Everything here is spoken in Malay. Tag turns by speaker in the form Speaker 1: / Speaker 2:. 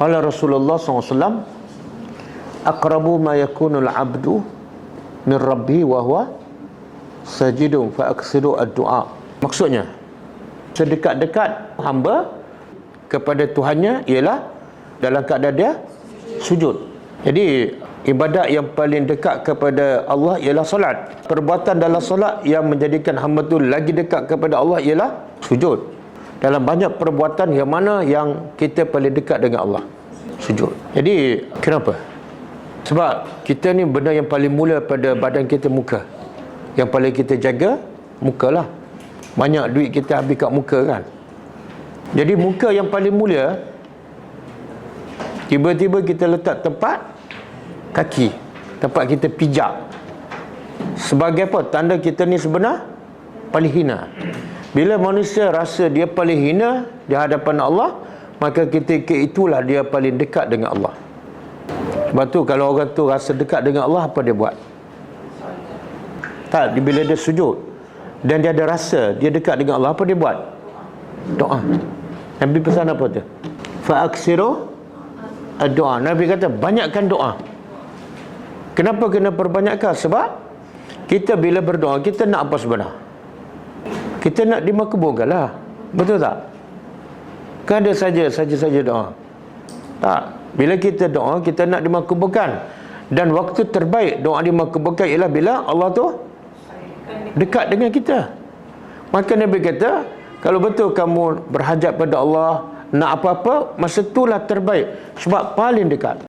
Speaker 1: Qala Rasulullah SAW Aqrabu ma yakunul abdu min rabbi wa huwa sajidun fa aksiru ad-du'a. Maksudnya Sedekat-dekat hamba kepada Tuhannya ialah dalam keadaan dia sujud. Jadi ibadat yang paling dekat kepada Allah ialah solat. Perbuatan dalam solat yang menjadikan hamba tu lagi dekat kepada Allah ialah sujud dalam banyak perbuatan yang mana yang kita paling dekat dengan Allah. Sujud. Jadi kenapa? Sebab kita ni benda yang paling mula pada badan kita muka. Yang paling kita jaga muka lah banyak duit kita habis kat muka kan? Jadi muka yang paling mulia tiba-tiba kita letak tempat kaki. Tempat kita pijak. Sebagai apa? Tanda kita ni sebenar? Paling hina bila manusia rasa dia paling hina di hadapan Allah, maka ketika itulah dia paling dekat dengan Allah. Sebab tu kalau orang tu rasa dekat dengan Allah, apa dia buat? Tak, bila dia sujud dan dia ada rasa dia dekat dengan Allah, apa dia buat? Doa. Nabi pesan apa tu? Fa'aksiru doa. Nabi kata banyakkan doa. Kenapa kena perbanyakkan? Sebab kita bila berdoa, kita nak apa sebenarnya? Kita nak dimakbulkan lah. Betul tak? Kan ada saja saja-saja doa. Tak. Bila kita doa kita nak dimakbulkan dan waktu terbaik doa dimakbulkan ialah bila Allah tu dekat dengan kita. Maka Nabi kata kalau betul kamu berhajat pada Allah nak apa-apa masa itulah terbaik. Sebab paling dekat